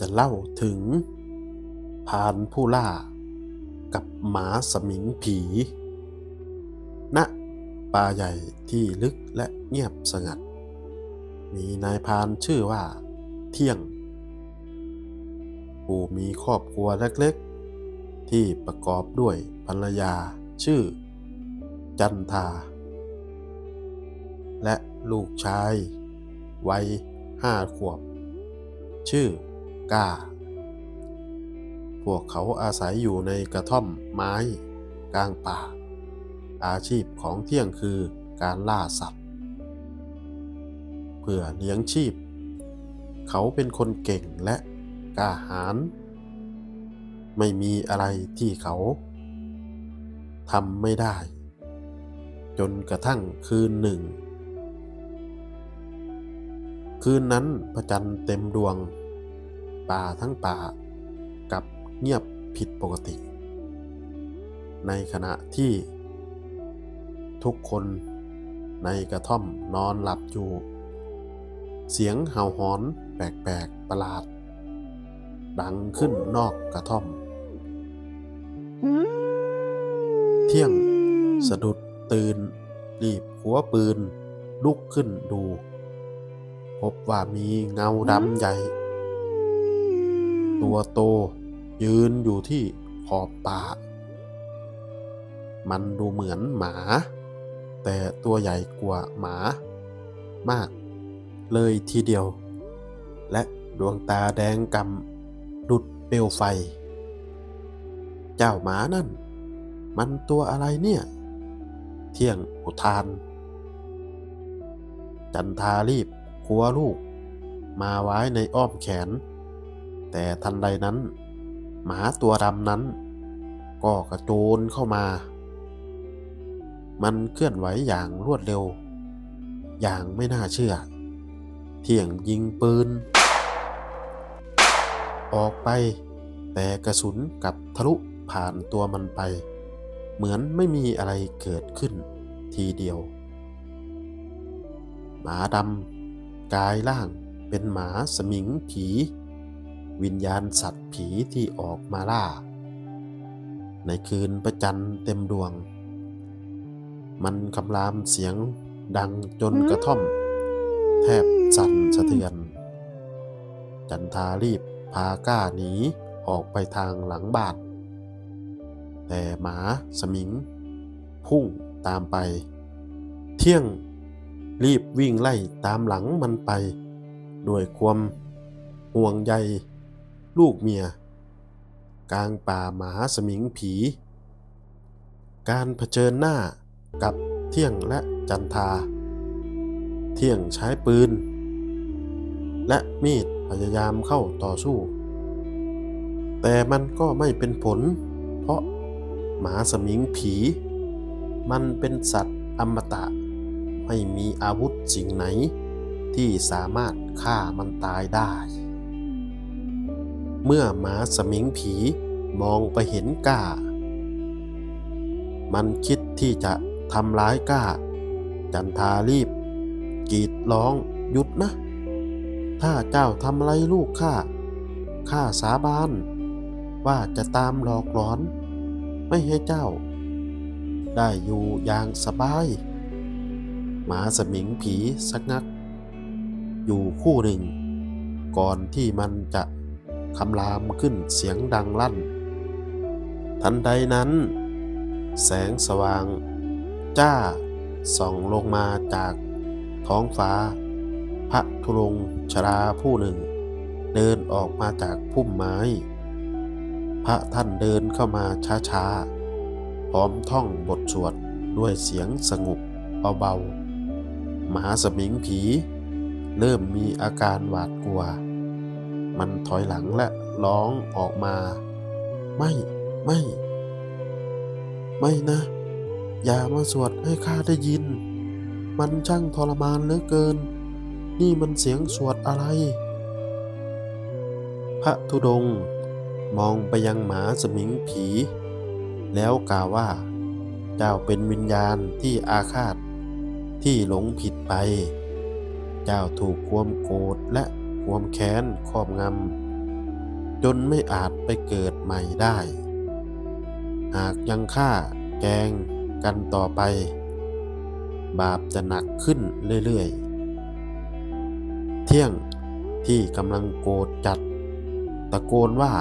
จะเล่าถึง พานผู้ล่า กับหมาสมิงผีณป่าใหญ่ที่ลึกและเงียบสงัด มีนายพานชื่อว่า เที่ยง ผู้มีครอบครัวเล็กๆ ที่ประกอบด้วยภรรยาชื่อ จันทา และลูกชาย วัยห้าขวบ ชื่อ ก้า พวกเขาอาศัยอยู่ในกระท่อมไม้กลางป่า อาชีพของเที่ยงคือการล่าสัตว์ เพื่อเลี้ยงชีพ เขาเป็นคนเก่งและกล้าหาญไม่มีอะไรที่เขาทำไม่ได้ จนกระทั่งคืนหนึ่ง คืนนั้นพระจันทร์เต็มดวง ป่าทั้งป่ากับเงียบผิดปกติ ในขณะที่ ทุกคนในกระท่อมนอนหลับอยู่ เสียงเห่าหอนแปลกๆประหลาด ดังขึ้นนอกกระท่อม เที่ยงสะดุดตื่น รีบหัวปืนลุกขึ้นดู พบว่ามีเงาดำใหญ่ ตัวโตยืนอยู่ที่ขอบป่า มันดูเหมือนหมา แต่ตัวใหญ่กว่าหมา มาก เลยทีเดียว และดวงตาแดงกำดุดเปลวไฟ เจ้าหมานั่น มันตัวอะไรเนี่ย เที่ยงอุทาน จันทารีบคัวลูก มาไว้ในอ้อมแขน แต่ทันใดนั้น หมาตัวดำนั้น ก็กระโจนเข้ามา มันเคลื่อนไหวอย่างรวดเร็ว อย่างไม่น่าเชื่อ เที่ยงยิงปืน ออกไป แต่กระสุนกับทะลุผ่านตัวมันไป เหมือนไม่มีอะไรเกิดขึ้นทีเดียว หมาดำกายร่างเป็นหมาสมิงผี วิญญาณสัตว์ผีที่ออกมาล่า ในคืนประจันเต็มดวง มันคำรามเสียงดังจนกระท่อม แทบสั่นสะเทือน จันทารีบพาก้าหนีออกไปทางหลังบ้านแต่หมาสมิง พุ่งตามไป เที่ยงรีบวิ่งไล่ตามหลังมันไป ด้วยความห่วงใย ลูกเมีย กลางป่าหมาสมิงผี การเผชิญหน้ากับเที่ยงและจันทา เที่ยงใช้ปืน และมีดพยายามเข้าต่อสู้ แต่มันก็ไม่เป็นผล เพราะหมาสมิงผี มันเป็นสัตว์อมตะ ไม่มีอาวุธสิ่งไหนที่สามารถฆ่ามันตายได้ เมื่อหมาสมิงผีมองไปเห็นก้า มันคิดที่จะทำร้ายก้า จันทารีบกรีดร้องหยุดนะ ถ้าเจ้าทำอะไรลูกข้าข้าสาบานว่าจะตามหลอกหลอน ไม่ให้เจ้า ได้อยู่อย่างสบาย หมาสมิงผีสักงัก อยู่คู่หนึ่ง ก่อนที่มันจะ คำรามขึ้นเสียงดังลั่น ทันใดนั้น แสงสว่าง จ้าส่องลงมาจากท้องฟ้า พระธุรงชราผู้หนึ่ง เดินออกมาจากพุ่มไม้ พระท่านเดินเข้ามาช้าๆ พร้อมท่องบทสวดด้วยเสียงสงบเบาๆมหาสมิงผี เริ่มมีอาการหวาดกลัว มันถอยหลังและร้องออกมา ไม่ไม่ ไม่นะ อย่ามาสวดให้ข้าได้ยิน มันช่างทรมานเหลือเกิน นี่มันเสียงสวดอะไร พระธุดงมองไปยังหมาสมิงผี แล้วกล่าวว่า เจ้าเป็นวิญญาณที่อาฆาตที่หลงผิดไป เจ้าถูกความโกรธและ ความแค้นครอบงำจนไม่อาจไปเกิดใหม่ได้ หากยังฆ่าแกงกันต่อไป บาปจะหนักขึ้นเรื่อยๆ เที่ยงที่กำลังโกรธจัด ตะโกนว่า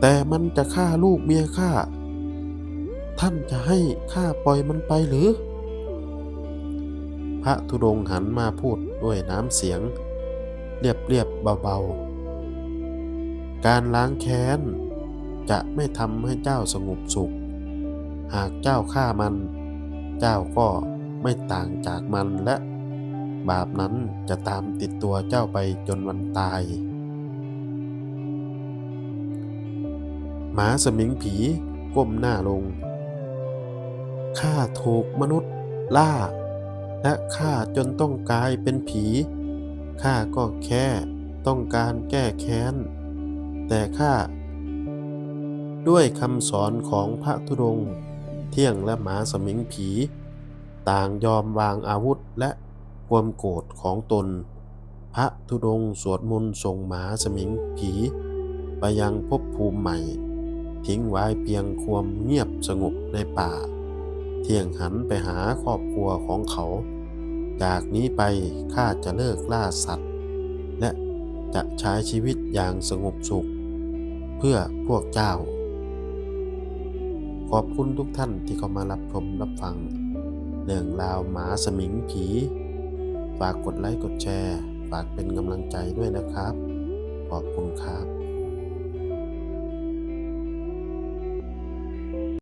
แต่มันจะฆ่าลูกเมียข้าท่านจะให้ข้าปล่อยมันไปหรือ พระธุดงค์หันมาพูด ด้วยน้ำเสียง เรียบเรียบๆเบาๆ การล้างแค้น จะไม่ทำให้เจ้าสงบสุข หากเจ้าฆ่ามัน เจ้าก็ไม่ต่างจากมันและ บาปนั้นจะตามติดตัวเจ้าไปจนวันตาย หมาสมิงผีก้มหน้าลงข้าถูกมนุษย์ล่า และข้าจนต้องกลายเป็นผีข้าก็แค่ต้องการแก้แค้น แต่ข้าด้วยคำสอนของพระธุดงค์เที่ยงและหมาสมิงผี ต่างยอมวางอาวุธและความโกรธของตน พระธุดงค์สวดมนต์ส่งหมาสมิงผี ไปยังภพภูมิใหม่ ทิ้งไว้เพียงความเงียบสงบในป่า เที่ยงหันไปหาครอบครัวของเขา จากนี้ไปข้าจะเลิกล่าสัตว์ และจะใช้ชีวิตอย่างสงบสุข เพื่อพวกเจ้า ขอบคุณทุกท่านที่เข้ามารับชมรับฟัง เรื่องราวหมาสมิงผี ฝากกดไลค์กดแชร์ ฝากเป็นกำลังใจด้วยนะครับ ขอบคุณครับ